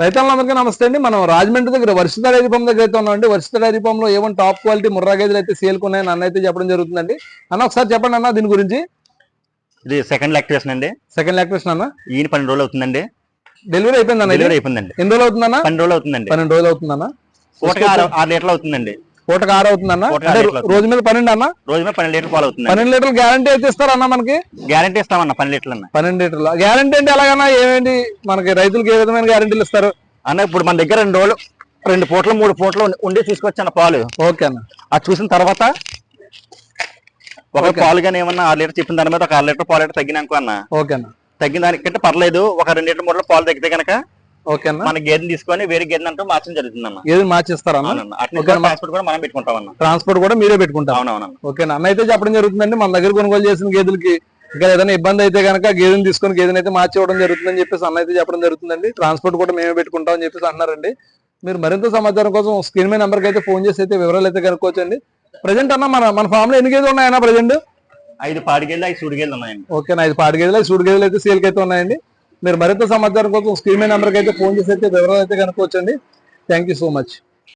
రైతులందరికీ నమస్తే అండి. మనం రాజమండ్రి దగ్గర వర్షిత డైరీ ఫామ్ దగ్గర అయితే ఉన్నామండి. వర్షిత డైరీ ఫామ్లో ఏమైనా టాప్ క్వాలిటీ ముర్రా గేదెలు అయితే సేల్ కొన్నాయని అన్న అయితే చెప్పడం జరుగుతుందండి. అన్న ఒకసారి చెప్పండి అన్న దీని గురించి. ఇది సెకండ్ లాక్టివేషన్ అండి. సెకండ్ లాక్టేషన్ అన్న. ఈయన పన్నెండు రోజులు అవుతుందండి. డెలివరీ అయిపోయింది అన్న ఇది? డెలివరీ అయిపోయిందండి. ఎన్ని రోజులు అవుతుందన్న? పన్నెండు రోజులు అవుతుందండి. పన్నెండు రోజులు అవుతుందన్న. ఆరు లీటర్లు అవుతుందండి. పూటకు ఆరు ఆరు లీటర్లు రోజు మీద పన్నెండు అన్న? రోజు మీద పన్నెండు లీటర్లు పాలు అవుతుందండి పన్నెండు లీటర్లు గ్యారంటీ అయితే ఇస్తారా అన్న మనకి? గ్యారంటీ ఇస్తామన్న పన్నెండు లీటర్లు అన్న పన్నెండు లీటర్లు? గ్యారంటీ అంటే ఎలాగన్నా ఏమేంటి? మనకి రైతులకు ఏ విధమైన గ్యారంటీలు ఇస్తారు? అన్న ఇప్పుడు మన దగ్గర రెండు రోజులు రెండు పూటలు మూడు పూటలు ఉండి- తీసుకొచ్చాను పాలు. ఓకే అన్న. అది చూసిన తర్వాత ఒక. పాలు కానీ ఏమన్నా ఆరు లీటర్ చెప్పిన దాని మీద ఒక ఆరు లీటర్ పాలు లీటర్ తగ్గినాక అన్న. ఓకే అన్న. తగ్గిన దానికంటే పర్లేదు ఒక రెండు లీటర్ మూడు లీటర్ పాలు తగ్గితే కనుక అన్న మన గేదెని తీసుకొని వేరే అంటూ మార్చడం జరుగుతుంది అన్న ఏది. ట్రాన్స్పోర్ట్ కూడా మనం పెట్టుకుంటాం అన్న ట్రాన్స్పోర్ట్ కూడా మీరే అన్న అయితే చెప్పడం జరుగుతుందండి మన దగ్గర కొనుగోలు చేసిన గేదెలకి. ఇంకా ఏదైనా ఇబ్బంది అయితే కనుక గేదెని తీసుకొని గేదెని అయితే మార్చి ఇవ్వడం జరుగుతుందని చెప్పేసి అన్న అయితే చెప్పడం జరుగుతుందండి. ట్రాన్స్పోర్ట్ కూడా మేమే పెట్టుకుంటాం అని చెప్పేసి అన్నారండి. మీరు మరింత సమాచారం కోసం స్క్రీన్ మీద నెంబర్కి అయితే ఫోన్ చేసి అయితే వివరాలు అయితే కనుక్కోవచ్చండి. ప్రజెంట్ అన్న మన మన ఫామ్లో ఎన్ని గేదెలు ఉన్నాయన్న ప్రజెంట్ ఐదు పాడిగేళ్ళు ఐదు సూడిగేళ్ళు ఉన్నాయండి. ఓకే ఐదు పాడి గేదెలు ఐదు సూడు గేదెలు అయితే సేల్కి అయితే ఉన్నాయండి. మీరు మరింత సమాచారం కోసం స్క్రీన్ నెంబర్ నెంబర్కి అయితే ఫోన్ చేసి అయితే వివరాలు అయితే కనుక్కోవచ్చండి. Thank you so much